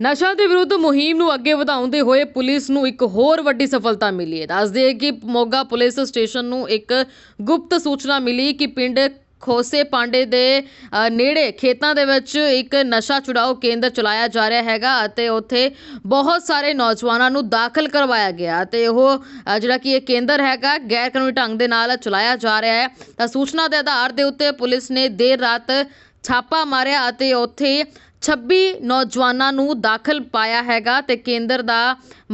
ਨਸ਼ਾ ਦੇ ਵਿਰੁੱਧ ਮੁਹਿੰਮ ਨੂੰ ਅੱਗੇ ਵਧਾਉਂਦੇ ਹੋਏ ਪੁਲਿਸ ਨੂੰ ਇੱਕ ਹੋਰ ਵੱਡੀ ਸਫਲਤਾ ਮਿਲੀ ਹੈ। ਦੱਸਦੇ ਕਿ ਮੋਗਾ ਪੁਲਿਸ ਸਟੇਸ਼ਨ ਨੂੰ ਇੱਕ ਗੁਪਤ ਸੂਚਨਾ ਮਿਲੀ ਕਿ ਪਿੰਡ ਖੋਸੇ ਪਾਂਡੇ ਦੇ ਨੇੜੇ ਖੇਤਾਂ ਦੇ ਵਿੱਚ ਇੱਕ ਨਸ਼ਾ ਛੁਡਾਓ ਕੇਂਦਰ ਚਲਾਇਆ ਜਾ ਰਿਹਾ ਹੈਗਾ ਅਤੇ ਉੱਥੇ ਬਹੁਤ ਸਾਰੇ ਨੌਜਵਾਨਾਂ ਨੂੰ ਦਾਖਲ ਕਰਵਾਇਆ ਗਿਆ ਤੇ ਉਹ ਜਿਹੜਾ ਕਿ ਇਹ ਕੇਂਦਰ ਹੈਗਾ, ਗੈਰ ਕਾਨੂੰਨੀ ਢੰਗ ਦੇ ਨਾਲ ਚਲਾਇਆ ਜਾ ਰਿਹਾ ਹੈ। ਤਾਂ ਸੂਚਨਾ ਦੇ ਆਧਾਰ ਦੇ ਉੱਤੇ ਪੁਲਿਸ ਨੇ ਦੇਰ ਰਾਤ ਛਾਪਾ ਮਾਰਿਆ ਅਤੇ ਉੱਥੇ 26 ਨੌਜਵਾਨਾਂ ਨੂੰ ਦਾਖਲ ਪਾਇਆ ਹੈਗਾ ਤੇ ਕੇਂਦਰ ਦਾ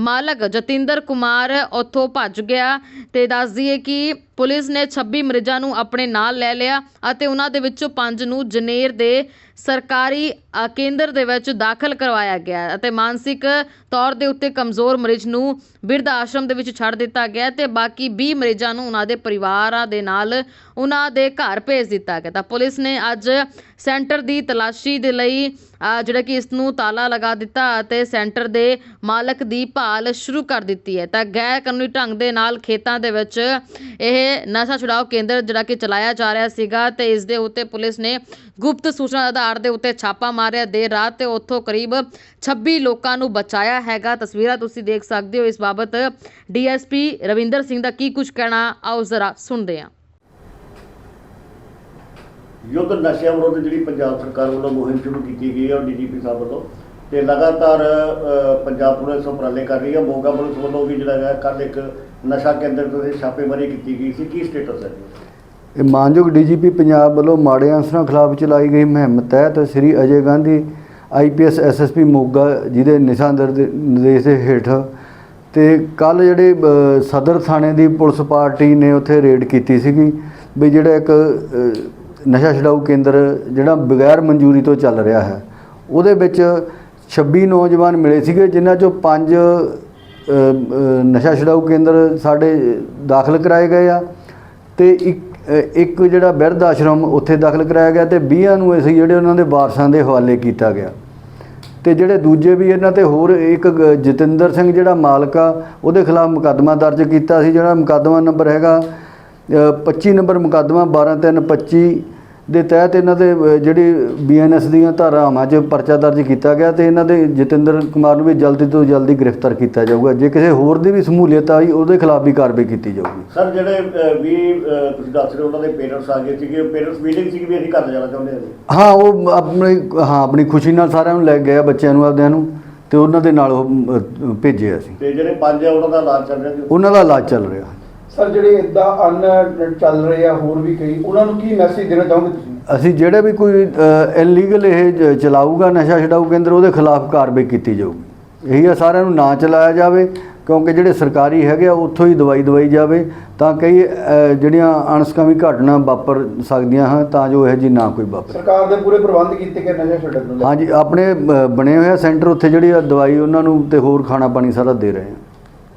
ਮਾਲਕ ਜਤਿੰਦਰ ਕੁਮਾਰ ਉੱਥੋਂ ਭੱਜ ਗਿਆ ਤੇ ਦੱਸ ਦਈਏ ਕਿ ਪੁਲਿਸ ਨੇ 26 ਮਰੀਜ਼ਾਂ ਨੂੰ ਆਪਣੇ ਨਾਲ ਲੈ ਲਿਆ ਅਤੇ ਉਹਨਾਂ ਦੇ ਵਿੱਚੋਂ 5 ਨੂੰ ਜਨੇਰ ਦੇ ਸਰਕਾਰੀ ਅ, ਕੇਂਦਰ ਦੇ ਵਿੱਚ ਦਾਖਲ ਕਰਵਾਇਆ ਗਿਆ ਅਤੇ ਮਾਨਸਿਕ ਤੌਰ ਦੇ ਉੱਤੇ ਕਮਜ਼ੋਰ ਮਰੀਜ਼ ਨੂੰ ਬਿਰਧ ਆਸ਼ਰਮ ਦੇ ਵਿੱਚ ਛੱਡ ਦਿੱਤਾ ਗਿਆ ਅਤੇ ਬਾਕੀ ਵੀਹ ਮਰੀਜ਼ਾਂ ਨੂੰ ਉਹਨਾਂ ਦੇ ਪਰਿਵਾਰਾਂ ਦੇ ਨਾਲ ਉਹਨਾਂ ਦੇ ਘਰ ਭੇਜ ਦਿੱਤਾ ਗਿਆ। ਤਾਂ ਪੁਲਿਸ ਨੇ ਅੱਜ ਸੈਂਟਰ ਦੀ ਤਲਾਸ਼ੀ ਦੇ ਲਈ ਜਿਹੜਾ ਕਿ ਇਸ ਨੂੰ ਤਾਲਾ ਲਗਾ ਦਿੱਤਾ ਅਤੇ ਸੈਂਟਰ ਦੇ ਮਾਲਕ ਦੀ ਭਾਲ ਸ਼ੁਰੂ ਕਰ ਦਿੱਤੀ ਹੈ। ਤਾਂ ਗੈਰ ਕਾਨੂੰਨੀ ਢੰਗ ਦੇ ਨਾਲ ਖੇਤਾਂ ਦੇ ਵਿੱਚ ਇਹ ਨਸ਼ਾ ਛੁਡਾਓ ਕੇਂਦਰ ਜਿਹੜਾ ਕਿ ਚਲਾਇਆ ਜਾ ਰਿਹਾ ਸੀਗਾ ਤੇ ਇਸ ਦੇ ਉੱਤੇ ਪੁਲਿਸ ਨੇ ਗੁਪਤ ਸੂਚਨਾ ਆਧਾਰ ਦੇ ਉੱਤੇ ਛਾਪਾ ਮਾਰਿਆ। ਦੇਰ ਰਾਤ ਤੇ ਉੱਥੋਂ ਕਰੀਬ 26 ਲੋਕਾਂ ਨੂੰ ਬਚਾਇਆ ਹੈਗਾ। ਤਸਵੀਰਾਂ ਤੁਸੀਂ ਦੇਖ ਸਕਦੇ ਹੋ। ਇਸ ਬਾਬਤ ਡੀਐਸਪੀ ਰਵਿੰਦਰ ਸਿੰਘ ਦਾ ਕੀ ਕੁਝ ਕਹਿਣਾ, ਆਓ ਜ਼ਰਾ ਸੁਣਦੇ ਹਾਂ। ਯੁੱਧ ਨਸ਼ਿਆਂ ਵਿਰੁੱਧ ਜਿਹੜੀ ਪੰਜਾਬ ਸਰਕਾਰ ਵੱਲੋਂ ਮੁਹਿੰਮ ਸ਼ੁਰੂ ਕੀਤੀ ਗਈ ਹੈ, ਉਹ ਡੀਜੀਪੀ ਸਾਹਿਬ ਵੱਲੋਂ। ਤੇ ਲਗਾਤਾਰ ਅ, ਪੰਜਾਬ ਪੁਲਿਸ ਉਪਰਾਲੇ ਕਰ ਰਹੀ ਹੈ। ਮੋਗਾ ਪੁਲਿਸ ਵੱਲੋਂ ਵੀ ਜਿਹੜਾ ਹੈ ਕੱਲ ਇੱਕ ਨਸ਼ਾ ਕੇਂਦਰ ਤੇ ਛਾਪੇਮਾਰੀ ਕੀਤੀ ਗਈ ਸੀ। ਕੀ ਸਟੇਟਸ ਹੈ? ਜੀ ਇਹ ਮਾਨਯੋਗ ਡੀਜੀਪੀ ਪੰਜਾਬ ਵੱਲੋਂ ਮਾੜੇ ਅਨਸਰਾਂ ਖਿਲਾਫ ਚਲਾਈ ਗਈ ਮੁਹਿੰਮ ਤਹਿਤ ਸ੍ਰੀ ਅਜੇ ਗਾਂਧੀ ਆਈਪੀਐਸ ਐਸਐਸਪੀ ਮੋਗਾ ਜਿਹਦੇ ਨਿਸ਼ਾਨਦਰ ਨਿਰਦੇ ਨਿਰਦੇਸ਼ ਦੇ ਹੇਠ ਤੇ ਕੱਲ ਜਿਹੜੇ ਅ, ਸਦਰ ਥਾਣੇ ਦੀ ਪੁਲਿਸ ਪਾਰਟੀ ਨੇ ਉੱਥੇ ਰੇਡ ਕੀਤੀ ਸੀਗੀ ਵੀ ਜਿਹੜਾ ਇੱਕ ਅ, ਨਸ਼ਾ ਛਡਾਊ ਕੇਂਦਰ ਜਿਹੜਾ ਬਗੈਰ ਮਨਜ਼ੂਰੀ ਤੋਂ ਚੱਲ ਰਿਹਾ ਹੈ ਉਹਦੇ ਵਿੱਚ 26 ਨੌਜਵਾਨ ਮਿਲੇ ਸੀਗੇ ਜਿਨ੍ਹਾਂ ਚੋਂ ਪੰਜ ਨਸ਼ਾ ਛਡਾਊ ਕੇਂਦਰ ਸਾਡੇ ਦਾਖਲ ਕਰਾਏ ਗਏ ਆ ਤੇ ਇੱਕ ਇੱਕ ਜਿਹੜਾ ਬਿਰਧ ਆਸ਼ਰਮ ਉੱਥੇ ਦਾਖਲ ਕਰਾਇਆ ਗਿਆ ਤੇ 20 ਨੂੰ ਅਸੀਂ ਜਿਹੜੇ ਉਹਨਾਂ ਦੇ ਵਾਰਸਾਂ ਦੇ ਹਵਾਲੇ ਕੀਤਾ ਗਿਆ। ਤੇ ਜਿਹੜੇ ਦੂਜੇ ਵੀ ਇਹਨਾਂ ਤੇ ਹੋਰ ਇੱਕ ਗ- ਜਤਿੰਦਰ ਸਿੰਘ ਜਿਹੜਾ ਮਾਲਕ ਆ ਉਹਦੇ ਖਿਲਾਫ ਮੁਕੱਦਮਾ ਦਰਜ ਕੀਤਾ ਸੀ ਜਿਹੜਾ ਮੁਕੱਦਮਾ ਨੰਬਰ ਹੈਗਾ ਅ, 25 ਨੰਬਰ ਮੁਕੱਦਮਾ 12325 ਦੇ ਤਹਿਤ ਇਹਨਾਂ ਦੇ ਜਿਹੜੀ ਬੀਐਨਐਸ ਦੀਆਂ ਧਾਰਾਵਾਂ 'ਚ ਪਰਚਾ ਦਰਜ ਕੀਤਾ ਗਿਆ ਤੇ ਇਹਨਾਂ ਦੇ ਜਤਿੰਦਰ ਕੁਮਾਰ ਨੂੰ ਵੀ ਜਲਦੀ ਤੋਂ ਜਲਦੀ ਗ੍ਰਿਫਤਾਰ ਕੀਤਾ ਜਾਊਗਾ। ਜੇ ਕਿਸੇ ਹੋਰ ਦੀ ਵੀ ਸਮੂਲੀਅਤ ਆਈ ਉਹਦੇ ਖਿਲਾਫ ਵੀ ਕਾਰਵਾਈ ਕੀਤੀ ਜਾਊਗੀ। ਸਰ ਜਿਹੜੇ ਵੀ ਤੁਸੀਂ ਦੱਸ ਰਹੇ ਉਹਨਾਂ ਦੇ ਪੇਰੈਂਟਸ ਆ ਗਏ ਸੀਗੇ। ਪੇਰੈਂਟਸ ਮੀਟਿੰਗ ਸੀ ਵੀ ਅਸੀਂ ਘਰ ਜਾਣਾ ਚਾਹੁੰਦੇ ਹਾਂ ਹਾਂ ਉਹ ਆਪਣੀ ਹਾਂ ਆਪਣੀ ਖੁਸ਼ੀ ਨਾਲ ਸਾਰਿਆਂ ਨੂੰ ਲੈ ਗਏ ਆ ਬੱਚਿਆਂ ਨੂੰ ਆਪਦਿਆਂ ਨੂੰ ਤੇ ਉਹਨਾਂ ਦੇ ਨਾਲ ਉਹ ਭੇਜੇ ਅਸੀਂ। ਤੇ ਜਿਹੜੇ ਪੰਜ ਆ ਉਹਨਾਂ ਦਾ ਇਲਾਜ ਚੱਲ ਰਿਹਾ ਉਹਨਾਂ ਦਾ ਇਲਾਜ ਚੱਲ ਰਿਹਾ। ਸਰ ਜਿਹੜੇ ਇਦਾਂ ਅਨ ਚੱਲ ਰਹੇ ਆ ਹੋਰ ਵੀ ਕਈ ਉਹਨਾਂ ਨੂੰ ਕੀ ਮੈਸੇਜ ਦੇਣਾ ਚਾਹੋਗੇ ਤੁਸੀਂ? ਅਸੀਂ ਜਿਹੜੇ ਵੀ ਕੋਈ ਇਲੀਗਲ ਇਹ ਚਲਾਊਗਾ ਨਸ਼ਾ ਛਡਾਊ ਕੇਂਦਰ ਉਹਦੇ ਖਿਲਾਫ ਕਾਰਵਾਈ ਕੀਤੀ ਜਾਊਗੀ। ਇਹੀ ਆ ਸਾਰਿਆਂ ਨੂੰ ਨਾ ਚਲਾਇਆ ਜਾਵੇ ਕਿਉਂਕਿ ਜਿਹੜੇ ਸਰਕਾਰੀ ਹੈਗੇ ਆ ਉੱਥੋਂ ਹੀ ਦਵਾਈ ਦਵਾਈ ਜਾਵੇ ਤਾਂ ਕਈ ਜਿਹੜੀਆਂ ਅਣਸਕਾਮੀ ਘਟਨਾ ਵਾਪਰ ਸਕਦੀਆਂ ਹਨ ਤਾਂ ਜੋ ਇਹ ਜੀ ਨਾ ਕੋਈ ਵਾਪਰੇ। ਸਰਕਾਰ ਦੇ ਪੂਰੇ ਪ੍ਰਬੰਧ ਕੀਤੇ ਗਏ ਨਸ਼ਾ ਛੱਡਣ ਨੂੰ ਲੈ ਕੇ। ਹਾਂਜੀ ਆਪਣੇ ਬਣੇ ਹੋਏ ਸੈਂਟਰ ਉੱਥੇ ਜਿਹੜੀ ਦਵਾਈ ਉਹਨਾਂ ਨੂੰ ਤੇ ਹੋਰ ਖਾਣਾ ਪਾਣੀ ਸਾਰਾ ਦੇ ਰਹੇ ਆ।